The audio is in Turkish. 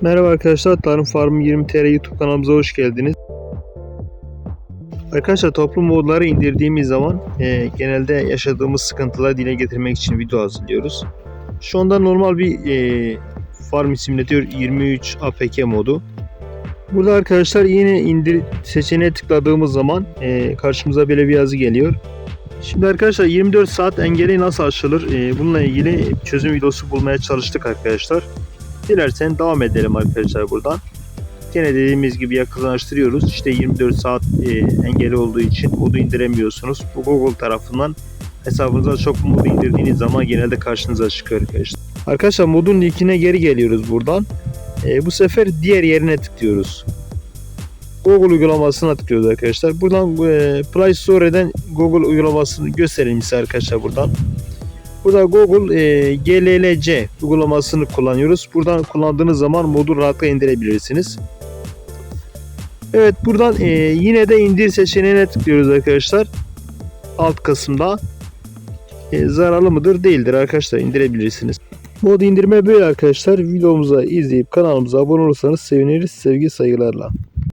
Merhaba arkadaşlar, Tarım Farm 20 TR YouTube kanalımıza hoş geldiniz. Arkadaşlar toplum modları indirdiğimiz zaman e, genelde yaşadığımız sıkıntıları dile getirmek için video hazırlıyoruz. Şu anda normal bir e, Farm Simulator 23 APK modu. Burada arkadaşlar yine indir seçeneğe tıkladığımız zaman e, karşımıza böyle bir yazı geliyor. Şimdi arkadaşlar 24 saat engeli nasıl aşılır? E, bununla ilgili çözüm videosu bulmaya çalıştık arkadaşlar. Dilersen devam edelim arkadaşlar buradan. Gene dediğimiz gibi yakınlaştırıyoruz. İşte 24 saat e, engeli olduğu için modu indiremiyorsunuz. Bu Google tarafından hesabınıza çok modu indirdiğiniz zaman genelde karşınıza çıkıyor arkadaşlar. Arkadaşlar modun linkine geri geliyoruz buradan. E, bu sefer diğer yerine tıklıyoruz. Google uygulamasına tıklıyoruz arkadaşlar. Buradan e, Play Store'den Google uygulamasını gösterelim size arkadaşlar buradan. Burada Google e, GLLC uygulamasını kullanıyoruz. Buradan kullandığınız zaman modu rahatlıkla indirebilirsiniz. Evet buradan e, yine de indir seçeneğine tıklıyoruz arkadaşlar. Alt kısımda e, zararlı mıdır değildir arkadaşlar indirebilirsiniz. Mod indirme böyle arkadaşlar. Videomuza izleyip kanalımıza abone olursanız seviniriz. Sevgi saygılarla.